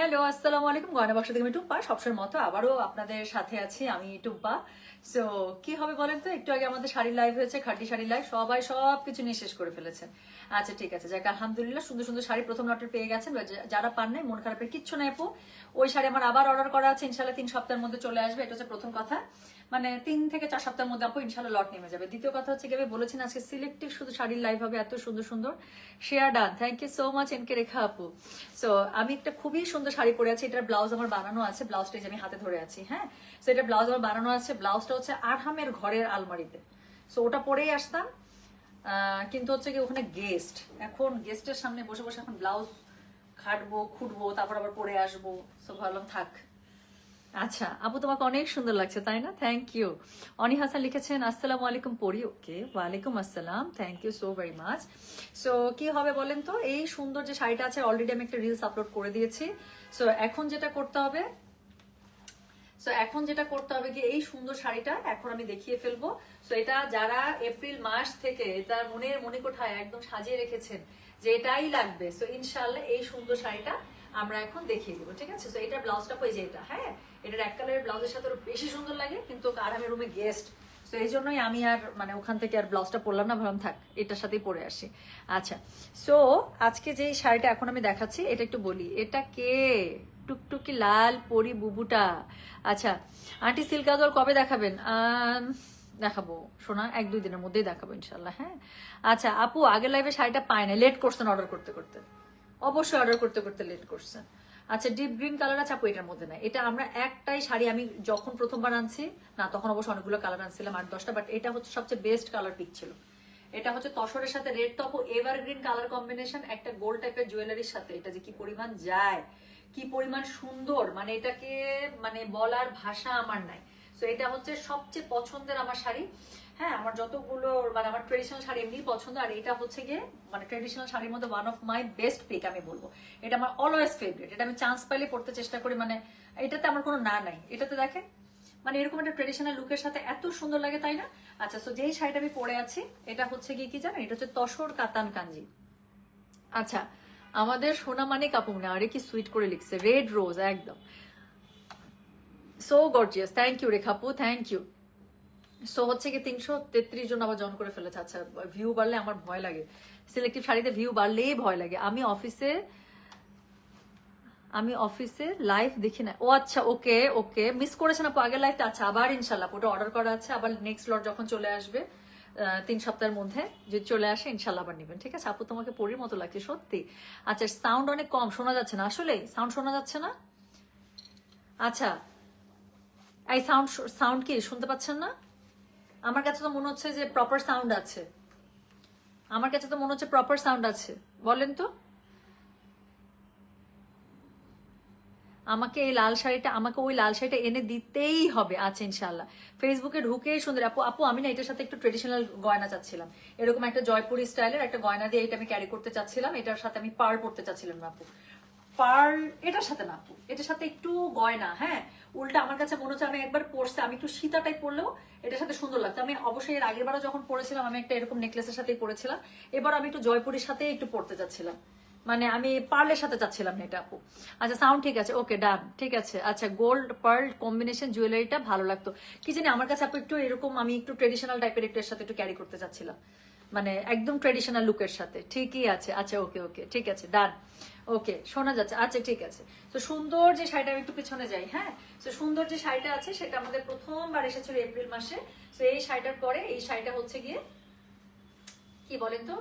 Hello, আসসালামু আলাইকুম। গয়না বাক্স থেকে আমি টুম্পা। সবসময় মতো আবারও আপনাদের সাথে আছি আমি টুম্পা। সো কি হবে বলেন তো? একটু আগে আমাদের শাড়ির লাইভ হয়েছে, খাটি শাড়ির লাইভ সবাই সব কিছু নিয়ে শেষ করে ফেলেছেন আচ্ছা ঠিক আছে। যাক, আলহামদুলিল্লাহ, সুন্দর সুন্দর শাড়ি প্রথম লটের পেয়ে গেছেন। যারা পান নাই, মন খারাপের কিচ্ছু নেই আপু। ওই শাড়ি আমার আবার অর্ডার করা আছে। ইনশাল্লাহ তিন সপ্তাহের মধ্যে চলে আসবে। এটা হচ্ছে প্রথম কথা। মানে তিন থেকে চার সপ্তাহের মধ্যে আপু ইনশাল্লাহ লট নেমে যাবে। দ্বিতীয় কথা হচ্ছে কি বলেছেন আজকে সিলেক্টিভ শুধু শাড়ির লাইভ হবে, এত সুন্দর সুন্দর share done. Thank you so much NK Rekha আপু। সো আমি একটা খুবই সুন্দর শাড়ি পরে আছি, এটার ব্লাউজ আমার বানানো আছে ব্লাউজটা যে আমি হাতে ধরে আছি হ্যাঁ? সো এটা ব্লাউজ আমার বানানো আছে ব্লাউজটা হচ্ছে আরহামের ঘরের আলমারিতে। সো ওটা পরেই আসতাম কিন্তু হচ্ছে কি ওখানে গেস্ট এখন গেস্টের সামনে বসে বসে এখন ব্লাউজ খাটবো, খুঁটবো, তারপর আবার পরে আসব। সো ভাবলাম থাক। আচ্ছা আপু তোমাকে অনেক সুন্দর লাগছে, তাই না? থ্যাংক ইউ অনি হাসান লিখেছেন, আসসালামু আলাইকুম পড়ি। ওকে, ওয়ালাইকুম আসসালাম thank you so very much so কি হবে বলেন তো? এই সুন্দর যে শাড়িটা আছে অলরেডি আমি একটা রিলস আপলোড করে দিয়েছি। সো এখন যেটা করতে হবে সো এখন যেটা করতে হবে কি, এই সুন্দর শাড়িটা এখন আমি দেখিয়ে ফেলব। সো এটা যারা এপ্রিল মাস থেকে তার মনের মনে কোঠায় একদম সাজিয়ে রেখেছেন, যে এটাই লাগবে। সো ইনশাল্লাহ এই সুন্দর শাড়িটা আমরা এখন দেখিয়ে দিব, ঠিক আছে? তো এটা ব্লাউজটা পেয়ে যে এটা হ্যাঁ? এটা এক কালারের ব্লাউজের সাথে বেশি সুন্দর লাগে, কিন্তু আর আমি রুমে গেস্ট তো এই জন্যই আমি আর মানে ওখান থেকে আর ব্লাউজটা পরলাম না, ভাবলাম থাক, এটার সাথেই পরে আসি। আচ্ছা সো আজকে যে শাড়িটা এখন আমি দেখাচ্ছি, এটা একটু বলি, এটা কে? টুকটুকি লাল পরি বুবুটা। আচ্ছা আন্টি সিল্ক সিল্কাদল কবে দেখাবেন? দেখাবো শোনা এক দুই দিনের মধ্যেই দেখাবো ইনশাল্লাহ হ্যাঁ? আচ্ছা আপু, আগের লাইভে শাড়িটা পায় না লেট করছেন অর্ডার করতে করতে? অবশ্যই অর্ডার করতে করতে লেট করছেন আচ্ছা ডিপ গ্রিন কালার আছে আপু, এটার মধ্যে না এটা আমরা একটাই শাড়ি আমি যখন প্রথমবার আনছি, না, তখন অবশ্য অনেকগুলো কালার আনছিলাম, আট দশটা বাট এটা হচ্ছে সবচেয়ে বেস্ট কালার পিক ছিল। এটা হচ্ছে তসরের সাথে red top ever green colour combination একটা গোল্ড টাইপের জুয়েলারির সাথে। এটা যে কি পরিমাণ যায়, কি পরিমাণ সুন্দর মানে এটাকে মানে বলার ভাষা আমার নাই। তো এটা হচ্ছে সবচেয়ে পছন্দের আমার শাড়ি। হ্যাঁ আমার যতগুলো মানে আমার ট্রেডিশনাল শাড়ি এমনি পছন্দ, আর এটা হচ্ছে গিয়ে মানে ট্রেডিশনাল শাড়ির মধ্যে one of my best pick আমি বলব। এটা আমার অলওয়েজ ফেভারিট এটা আমি চান্স পাইলে পড়তে চেষ্টা করি মানে এটাতে আমার কোনো না নাই। এটাতে দেখেন মানে এরকম একটা ট্রেডিশনাল লুকের সাথে এত সুন্দর লাগে, তাই না? আচ্ছা সো যেই শাড়িটা আমি পরে আছি, এটা হচ্ছে গিয়ে কি জানেন? এটা হচ্ছে তসর কাতান কাঞ্জি। আচ্ছা আমাদের সোনা মানে কাপুর না, আরে কি সুইট করে লিখছে রেড রোজ একদম। সো গর্জিয়াস থ্যাংক ইউ রেখাপু থ্যাংক ইউ সো হচ্ছে কি তিনশো তেত্রিশ জন আবার জন করে ফেলেছে। আচ্ছা ভিউ বাড়লে আমার ভয় লাগে। সিলেক্টিভ শাড়িতে ভিউ বাড়লেই ভয় লাগে। আমি অফিসে আমি অফিসে লাইভ দেখি না। ও আচ্ছা ওকে ওকে। মিস করেছেন আপু, আগের লাইভটা আচ্ছা আবার ইনশাল্লাহ ওটা অর্ডার করা আছে। আবার নেক্সট লট যখন চলে আসবে তিন সপ্তাহের মধ্যে যদি চলে আসে, ইনশাল্লাহ আবার নেবেন। ঠিক আছে? আপু, তোমাকে পরির মতো লাগছে, সত্যি। আচ্ছা সাউন্ড অনেক কম, শোনা যাচ্ছে না। আসলে সাউন্ড শোনা যাচ্ছে না? আচ্ছা। এই সাউন্ড সাউন্ড কি? শুনতে পাচ্ছেন না? আমার কাছে তো মনে হচ্ছে যে প্রপার সাউন্ড আছে। আমার কাছে তো মনে হচ্ছে প্রপার সাউন্ড আছে। বলেন তো। আমাকে এই লাল শাড়িটা, আমাকে ওই লাল শাড়িটা এনে দিতেই হবে আচ্ছা ইনশাল্লাহ ফেসবুকে ঢুকেই সুন্দর। আপু আপু, আমি না এটার সাথে একটু ট্রেডিশনাল গয়না চাচ্ছিলাম। এরকম একটা জয়পুরি স্টাইলের একটা গয়না দিয়ে এটা আমি ক্যারি করতে চাচ্ছিলাম। এটার সাথে আমি পার পড়তে চাচ্ছিলাম আপু। পার্ল এটার সাথে না, এটার সাথে একটু গয়না হ্যাঁ? উল্টা আমার কাছে মনে হচ্ছে আমি একবার পরছে, আমি একটু সীতা টাইপ পরলেও এটার সাথে সুন্দর লাগছে আমি অবশ্যই এর আগের বারও যখন পরেছিলাম, আমি একটা এরকম নেকলেসের সাথেই পরেছিলাম। এবার আমি একটু জয়পুরের সাথে একটু পড়তে চাচ্ছিলাম মানে আমি পার্লের সাথে চাচ্ছিলাম না এটা আপু। আচ্ছা সাউন্ড ঠিক আছে ওকে ডান ঠিক আছে। আচ্ছা গোল্ড পার্ল কম্বিনেশন জুয়েলারিটা ভালো লাগতো। কি জানি, আমার কাছে আপু একটু এরকম, আমি একটু ট্রেডিশনাল টাইপের একটু এর সাথে একটু ক্যারি করতে চাচ্ছিলাম মানে একদম ট্রেডিশনাল লুকের সাথে। ঠিকই আছে। আচ্ছা ওকে ওকে। ঠিক আছে ডান ওকে, শোনা যাচ্ছে। আচ্ছা ঠিক আছে। তো সুন্দর যে শাড়িটা আমি একটু পিছনে যাই হ্যাঁ? তো সুন্দর যে শাড়িটা আছে, সেটা আমাদের প্রথমবার এসেছিল এপ্রিল মাসে। তো এই শাড়িটার পরে এই শাড়িটা হচ্ছে গিয়ে, কি বলেন তো?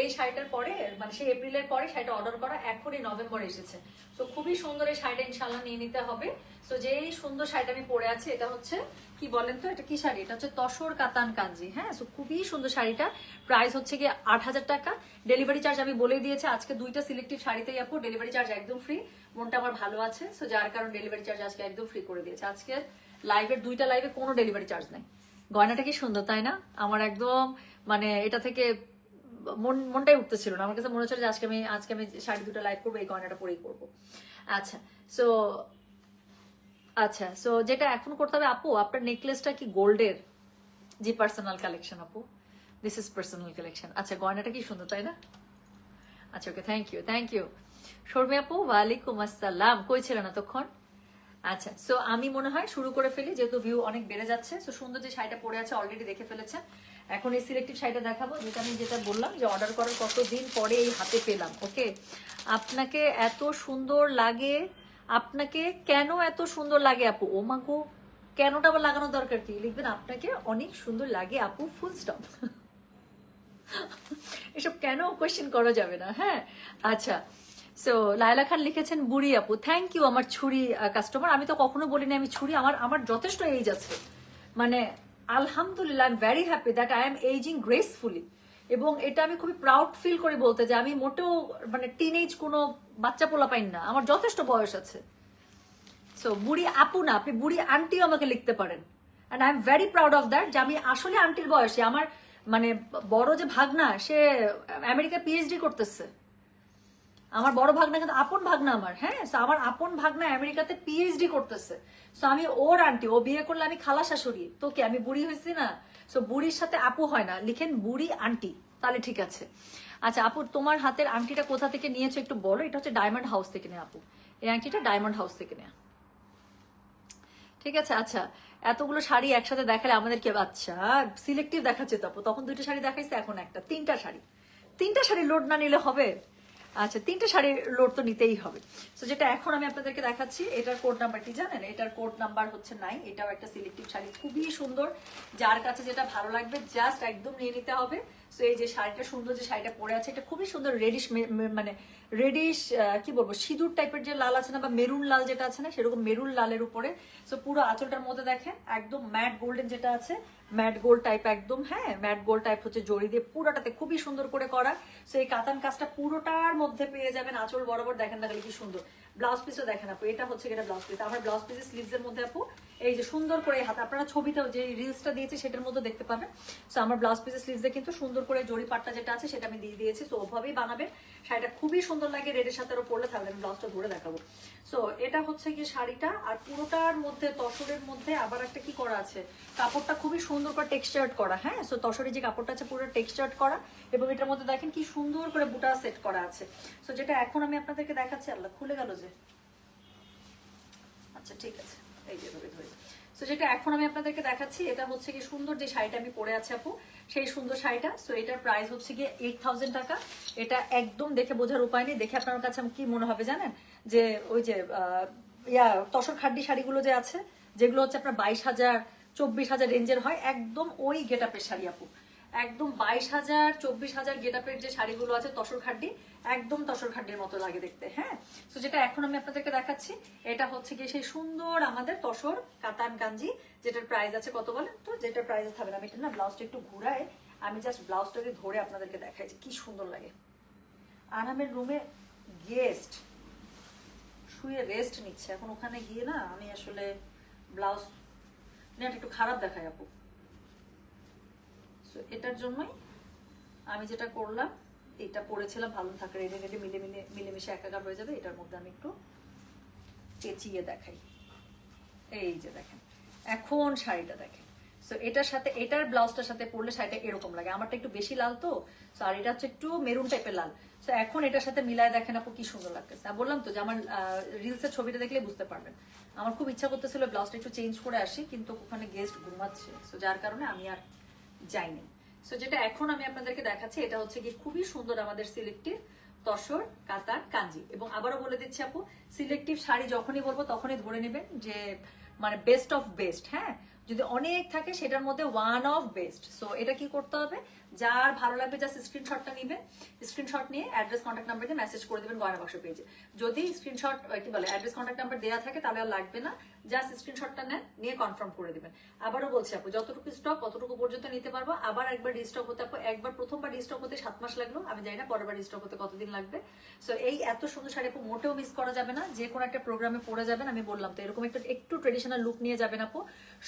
এই শাড়িটার পরে মানে সেই এপ্রিলের পরে শাড়িটা অর্ডার করা এখনই নভেম্বর এসেছে। তো খুবই সুন্দর এই শাড়িটা ইনশাল্লাহ নিয়ে নিতে হবে। তো যেই সুন্দর শাড়িটা আমি পরে আছি, এটা হচ্ছে, কি বলেন তো, এটা কি শাড়ি? এটা হচ্ছে তসর কাতান কাঞ্জি হ্যাঁ? তো খুবই সুন্দর শাড়িটা। প্রাইস হচ্ছে গিয়ে আট হাজার টাকা। ডেলিভারি চার্জ আমি বলে দিয়েছি, আজকে দুইটা সিলেক্টিভ শাড়িতেই আপু ডেলিভারি চার্জ একদম ফ্রি মনটা আমার ভালো আছে সো যার কারণ ডেলিভারি চার্জ আজকে একদম ফ্রি করে দিয়েছে। আজকে লাইভের দুইটা লাইভে কোনো ডেলিভারি চার্জ নাই। গয়নাটা কি সুন্দর, তাই না? আমার একদম মানে এটা থেকে মন, মনটাই উঠতেছিল না। আমার কাছে মনে হচ্ছিল যে আজকে আমি আজকে আমি শাড়ি দুটো লাইভ করব, এই গয়নাটা পরেই করব আচ্ছা সো আচ্ছা সো যেটা এখন করতে হবে, আপু, আপনার নেকলেসটা কি গোল্ডের? জি পার্সোনাল কালেকশন আপু। দিস ইজ পার্সোনাল কালেকশন আচ্ছা গয়নাটা কি সুন্দর, তাই না? আচ্ছা okay thank you thank you Sharmi আপু, ওয়ালাইকুম আসসালাম। কই ছিলেন এতক্ষণ? আচ্ছা সো আমি মনে হয় শুরু করে ফেলি, যেহেতু ভিউ অনেক বেড়ে যাচ্ছে সো সুন্দর যে শাড়িটা পরে আছে অলরেডি দেখে ফেলেছে। এখন এই সিলেক্টিভ শাড়িটা দেখাবো, যেটা আমি যেটা বললাম যে অর্ডার করার কতদিন পরে এই হাতে পেলাম ওকে আপনাকে এত সুন্দর লাগে, আপনাকে কেন এত সুন্দর লাগে আপু? ও মাগো কেনটা আবার লাগানোর দরকার কি? লিখবেন, আপনাকে অনেক সুন্দর লাগে আপু ফুল স্টপ এসব কেন কোয়েশ্চেন করা যাবে না হ্যাঁ? আচ্ছা সো লায়লা খান লিখেছেন, বুড়ি আপু থ্যাংক ইউ আমার ছুরি কাস্টমার আমি তো কখনো বলিনি আমি ছুরি, আমার আমার যথেষ্ট এজ আছে। মানে আলহামদুলিল্লাহ I am very happy that I am ageing gracefully এবং এটা আমি খুবই প্রাউড ফিল করে বলতে যে আমি মোটেও মানে টিন এজ কোনো বাচ্চা পোলা পাইন না, আমার যথেষ্ট বয়স আছে। সো বুড়ি আপু না, আপনি বুড়ি আন্টিও আমাকে লিখতে পারেন। And I am very proud of that যে আমি আসলে আন্টির বয়সে, আমার মানে বড় যে ভাগনা, সে আমেরিকা পিএইচডি করতেছে। আমার বড় ভাগনা কিন্তু আপন ভাগনা আমার হ্যাঁ? আমার আপন ভাগনা আমেরিকাতে পিএইচডি করতেছে। সো আমি ওর আন্টি, ও বিয়ে করলে আমি খালা শাশুড়ি। তো কি আমি বুড়ি হয়েছি না? সো বুড়ির সাথে আপু হয় না। লিখেন বুড়ি আন্টি, তাহলে ঠিক আছে। আচ্ছা আপু, তোমার হাতের আংটিটা কোথা থেকে নিয়েছো একটু বলো? এটা হচ্ছে ডায়মন্ড হাউস থেকে নেওয়া আপু। এই আংটিটা ডায়মন্ড হাউস থেকে নেওয়া ঠিক আছে আচ্ছা। এতগুলো শাড়ি একসাথে দেখালে আমাদের কি আচ্ছা সিলেক্টিভ দেখাচ্ছে তো। তখন দুইটা শাড়ি দেখাইছে, এখন একটা। তিনটা শাড়ি। তিনটা শাড়ি লোড না নিলে হবে? আচ্ছা তিনটে শাড়ির লোড তো নিতেই হবে। তো যেটা এখন আমি আপনাদেরকে দেখাচ্ছি, এটার কোড নাম্বারটি জানেন? এটার কোড নাম্বার হচ্ছে নাই এটাও একটা সিলেক্টিভ শাড়ি, খুবই সুন্দর। যার কাছে যেটা ভালো লাগবে জাস্ট একদম নিয়ে নিতে হবে। তো এই যে শাড়িটা, সুন্দর যে শাড়িটা পরে আছে, এটা খুবই সুন্দর রেডিশ মানে রেডিশ কি বলব, সিঁদুর টাইপের যে লাল আছে না, বা মেরুন লাল যেটা আছে না, সেরকম মেরুন লালের উপরে। সো পুরো আঁচলটার মধ্যে দেখেন, একদম ম্যাট গোল্ডেন যেটা আছে ম্যাট গোল্ড টাইপ একদম হ্যাঁ ম্যাট গোল্ড টাইপ হচ্ছে জড়ি দিয়ে পুরোটাতে খুবই সুন্দর করে করা। সো এই কাতান কাজটা পুরোটার মধ্যে পেয়ে যাবেন, আঁচল বরাবর দেখেন না খালি কি সুন্দর। ব্লাউজ পিসটা দেখেন আপু, এটা হচ্ছে এটা ব্লাউজ পিস আমার ব্লাউজ পিসের স্লিভস এর মধ্যে আপু এই যে সুন্দর করে হাত, আপনারা ছবিতেও যে রিলসটা দিয়েছি সেটার মধ্যে দেখতে পাবেন। সো আমার ব্লাউজ পিসের স্লিভসে কিন্তু সুন্দর করে জড়ি পাটটা যেটা আছে সেটা আমি দিয়ে দিয়েছি। তো ওভাবেই বানাবেন। শাড়িটা খুবই সুন্দর লাগে রেডের সাথে আরও পরলে তাহলে আমি ব্লাউজটা ধরে দেখাবো। সো এটা হচ্ছে কি শাড়িটা। আর পুরোটার মধ্যে, তসরের মধ্যে আবার একটা কি করা আছে? কাপড়টা খুবই সুন্দর করে টেক্সচার্ড করা হ্যাঁ? সো তসরের যে কাপড়টা আছে পুরো টেক্সচার্ড করা এবং এটার মধ্যে দেখেন কি সুন্দর করে বুটা সেট করা আছে। সো যেটা এখন আমি আপনাদেরকে দেখাচ্ছি, আল্লাহ খুলে গেল যে। আচ্ছা ঠিক আছে। সো যেটা এখন আমি আপনাদেরকে দেখাচ্ছি, এটা হচ্ছে কি সুন্দর যে শাড়িটা আমি পরে আছি আপু, সেই সুন্দর শাড়িটা। সো এটার প্রাইস হচ্ছে গিয়ে এইট থাউজেন্ড টাকা। এটা একদম দেখে বোঝার উপায় নেই। দেখে আপনার কাছে কি মনে হবে জানেন? যে ওই যে ইয়া, তসর খাড্ডি শাড়িগুলো যে আছে, যেগুলো হচ্ছে আপনার বাইশ হাজার, চব্বিশ হাজার রেঞ্জের হয়, একদম ওই গেট আপের শাড়ি আপু। একদম বাইশ হাজার, চব্বিশ হাজার গেটাপের যে শাড়িগুলো আছে তসর খাড্ডি, একদম তসর খাড্ডির মতো লাগে দেখতে হ্যাঁ? তো যেটা এখন আমি আপনাদেরকে দেখাচ্ছি, এটা হচ্ছে গিয়ে সেই সুন্দর আমাদের তসর কাতান গাঞ্জি যেটার প্রাইস আছে কত বলেন তো? যেটার প্রাইস থাকবে না আমি এটা না ব্লাউজটা একটু ঘুরাই, আমি জাস্ট ব্লাউজটাকে ধরে আপনাদেরকে দেখাই কি সুন্দর লাগে। আরামের রুমে গেস্ট শুয়ে রেস্ট নিচ্ছে। এখন ওখানে গিয়ে না আমি আসলে ব্লাউজ না একটু খারাপ দেখাই আপু। এটার জন্যই আমি যেটা করলাম, এটা পরেছিলাম ভালো থাকে, রেডি রেডি, মিলে মিলে, মিলেমিশে একাকার হয়ে যাবে। এটার মধ্যে আমি একটু পেঁচিয়ে দেখাই। এই যে দেখেন, এখন শাড়িটা দেখেন। সো এটার সাথে, এটার ব্লাউজটার সাথে পরলে শাড়িটা এরকম লাগে। আমারটা একটু বেশি লাল তো সো আর এটা হচ্ছে একটু মেরুন টাইপের লাল। সো এখন এটার সাথে মিলায় দেখেন আপু, কি সুন্দর লাগতেছে। আর বললাম তো যে আমার রিলসের ছবিটা দেখলে বুঝতে পারবেন। আমার খুব ইচ্ছা করতেছিল ব্লাউজটা একটু চেঞ্জ করে আসি, কিন্তু ওখানে গেস্ট ঘুমাচ্ছে। সো যার কারণে আমি আর যাইনি সো যেটা এখন আমি আপনাদেরকে দেখাচ্ছি, এটা হচ্ছে কি খুবই সুন্দর আমাদের সিলেক্টিভ তসর, কাতার, কাঞ্জি। এবং আবারও বলে দিচ্ছি আপু, সিলেক্টিভ শাড়ি যখনই বলব তখনই ধরে নেবেন যে মানে বেস্ট অফ বেস্ট হ্যাঁ? যদি অনেক থাকে সেটার মধ্যে ওয়ান অফ বেস্ট সো এটা কি করতে হবে? যার ভালো লাগবে জাস্ট স্ক্রিনশটটা নিবে। স্ক্রিনশট নিয়ে অ্যাড্রেস কন্ট্যাক্ট নাম্বার দিয়ে মেসেজ করে দেবেন গয়না বাক্স পেজে যদি স্ক্রিনশট কি বলে অ্যাড্রেস কন্ট্যাক্ট নাম্বার দেওয়া থাকে, তাহলে আর লাগবে না। জাস্ট স্ক্রিনশটটা নেন, নিয়ে কনফার্ম করে দেবেন। আবারও বলছি আপু, যতটুকু স্টক ততটুকু পর্যন্ত নিতে পারব। আবার একবার রিস্টক হতে আপু, একবার প্রথমবার রিস্টক হতে সাত মাস লাগল। আমি জানি না পরেরবার রিস্টক হতে কতদিন লাগবে। সো এই এত সুন্দর শাড়ি আপু, মোটেও মিস করা যাবে না। যে কোনো একটা প্রোগ্রামে পরে যাবেন, আমি বললাম তো, এরকম একটা, একটু ট্রেডিশনাল লুক নিয়ে যাবেন আপু।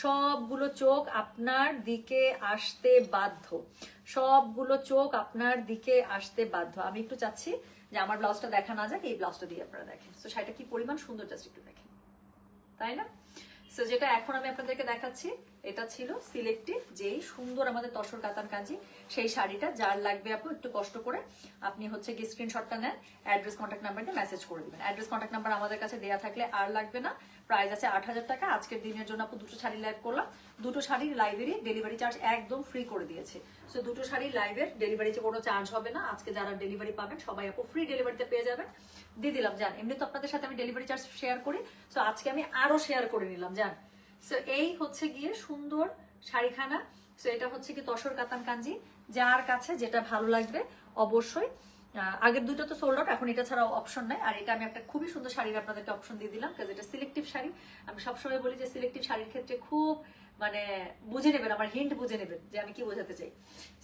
সবগুলো চোখ আপনার দিকে আসতে বাধ্য। সবগুলো চোখ আপনার দিকে আসতে বাধ্য। আমি একটু চাচ্ছি যে আমার ব্লাউজটা দেখা না যাক, এই ব্লাউজটা দিয়ে আপনারা দেখেন। তো শাড়িটা কি পরিমাণ সুন্দর জাস্ট একটু দেখেন। তাই না? সো যেটা এখন আমি আপনাদেরকে দেখাচ্ছি, এটা ছিল সিলেক্টিভ যেই সুন্দর আমাদের তসর কাতান কাঞ্জি সেই শাড়িটা। যার লাগবে আপু, একটু কষ্ট করে আপনি হচ্ছে কি স্ক্রিনশটটা নেন অ্যাড্রেস কন্ট্যাক্ট নাম্বার দিয়ে মেসেজ করে দিবেন। অ্যাড্রেস কন্ট্যাক্ট নাম্বার আমাদের কাছে দেওয়া থাকলে আর লাগবে না। প্রাইস আছে আট হাজার টাকা। আজকের দিনের জন্য আপু দুটো শাড়ি লাইভ করলাম। দুটো শাড়ির লাইভেরই ডেলিভারি চার্জ একদম ফ্রি করে দিয়েছে। সো দুটো শাড়ির লাইভের ডেলিভারিতে কোনো চার্জ হবে না। আজকে যারা ডেলিভারি পাবেন, সবাই আপু ফ্রি ডেলিভারিতে পেয়ে যাবেন। দিয়ে দিলাম যান এমনি তো আপনাদের সাথে আমি ডেলিভারি চার্জ শেয়ার করি। সো আজকে আমি আরও শেয়ার করে নিলাম, জান। সো এই হচ্ছে গিয়ে সুন্দর শাড়িখানা। সো এটা হচ্ছে কি তসর কাতান কাঞ্জি। যার কাছে যেটা ভালো লাগবে, অবশ্যই। আগের দুটো তো সোল্ড আউট এখন এটা ছাড়া অপশন নাই। আর এটা আমি একটা খুবই সুন্দর শাড়ির আপনাদেরকে অপশন দিয়ে দিলাম কাজ এটা সিলেক্টিভ শাড়ি। আমি সবসময় বলি যে সিলেক্টিভ শাড়ির ক্ষেত্রে খুব মানে বুঝে নেবেন, আমার হিন্ট বুঝে নেবেন যে আমি কি বোঝাতে চাই।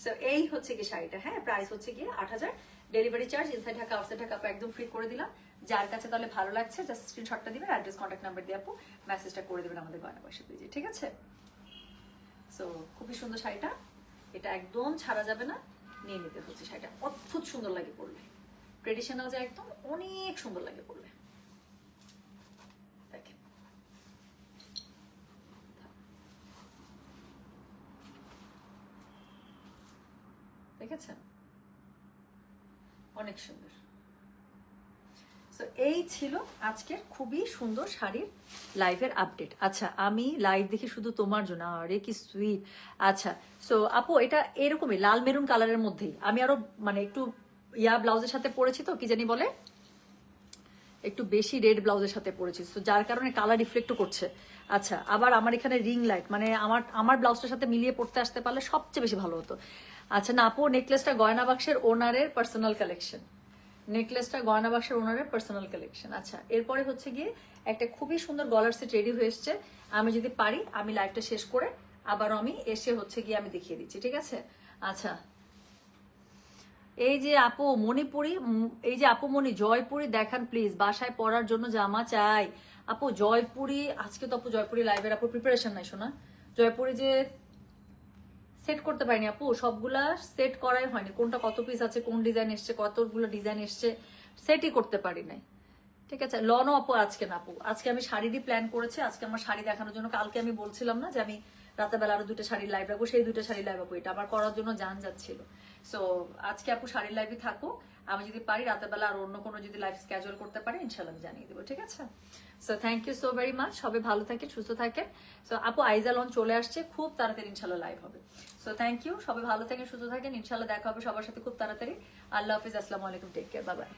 সো এই হচ্ছে কি শাড়িটা হ্যাঁ? প্রাইস হচ্ছে গিয়ে আট হাজার। Delivery charge inside Dhaka outside Dhaka একদম ফ্রি করে দিলাম। যার কাছে তাহলে ভালো লাগছে জাস্ট স্ক্রিনশটটা দিবেন অ্যাড্রেস কন্ট্যাক্ট নাম্বার দিয়ে আপু মেসেজটা করে দেবেন আমাদের গয়না পয়সা পেজে ঠিক আছে? সো খুবই সুন্দর শাড়িটা। এটা একদম ছাড়া যাবে না। নিয়ে নিতে হচ্ছে শাড়িটা অদ্ভুত সুন্দর লাগে পড়লে ট্রেডিশনাল যে একদম, অনেক সুন্দর লাগে পড়লে দেখেন। দেখেছেন? অনেক সুন্দর। তো এই ছিল আজকের খুবই সুন্দর শাড়ির লাইভের আপডেট আচ্ছা আমি লাইভ দেখি শুধু তোমার জন্য। আরে, কি সুইট আচ্ছা সো আপু, এটা এরকমই, লাল মেরুন কালারের মধ্যেই। আমি আরও মানে একটু ইয়া ব্লাউজের সাথে পরেছি তো, কি জানি বলে? একটু বেশি রেড ব্লাউজের সাথে পরেছি। তো যার কারণে কালার রিফ্লেক্টও করছে। আচ্ছা আবার আমার এখানে রিং লাইট মানে আমার আমার ব্লাউজটার সাথে মিলিয়ে পড়তে আসতে পারলে সবচেয়ে বেশি ভালো হতো। আচ্ছা না, আপু নেকলেসটা গয়না বাক্সের ওনারের পার্সোনাল কালেকশন নেকলেসটা গয়না বাক্সের ওনারের পার্সোনাল কালেকশন আচ্ছা এরপরে হচ্ছে গিয়ে একটা খুবই সুন্দর গলার সেট রেডি হয়ে এসছে। আমি যদি পারি, আমি লাইভটা শেষ করে আবার আমি এসে হচ্ছে গিয়ে আমি দেখিয়ে দিচ্ছি, ঠিক আছে? আচ্ছা এই যে আপু মণিপুরি এই যে আপু মণি, জয়পুরি দেখান প্লিজ বাসায় পড়ার জন্য জামা চাই। আপু, জয়পুরি, আজকে তো আপু জয়পুরি লাইভের আপু প্রিপারেশন নাই শোনা জয়পুরি যে সেট করতে পারিনি আপু, সবগুলা সেট করাই হয়নি। কোনটা কত পিস আছে, কোন ডিজাইন এসছে, কতগুলো ডিজাইন এসছে, সেটই করতে পারি নাই। ঠিক আছে লনও আপু আজকে না আপু আজকে আমি শাড়িরই প্ল্যান করেছি, আজকে আমার শাড়ি দেখানোর জন্য। কালকে আমি বলছিলাম না যে আমি রাতের বেলা আরও দুটো শাড়ির লাইভ রাখব, সেই দুটো শাড়ি লাইভ আপু এটা আমার করার জন্য যান যাচ্ছিল। সো আজকে আপু শাড়ির লাইভই থাকো আমি যদি পারি রাতের বেলা আর অন্য কোনো যদি লাইভ স্ক্যাজুয়াল করতে পারি ইনশাল্লাহ আমি জানিয়ে দেবো, ঠিক আছে? So thank you so very much সবাই ভালো থাকে সুস্থ থাকে সো আপু আইজা লন চলে আসছে। খুব তাড়াতাড়ি ইনশাল্লাহ লাইভ হবে। সো থ্যাংক ইউ সবাই ভালো থাকেন, সুস্থ থাকেন। ইনশাল্লাহ দেখা হবে সবার সাথে খুব তাড়াতাড়ি। আল্লাহ হাফিজ। আসসালামু আলাইকুম। Take care bye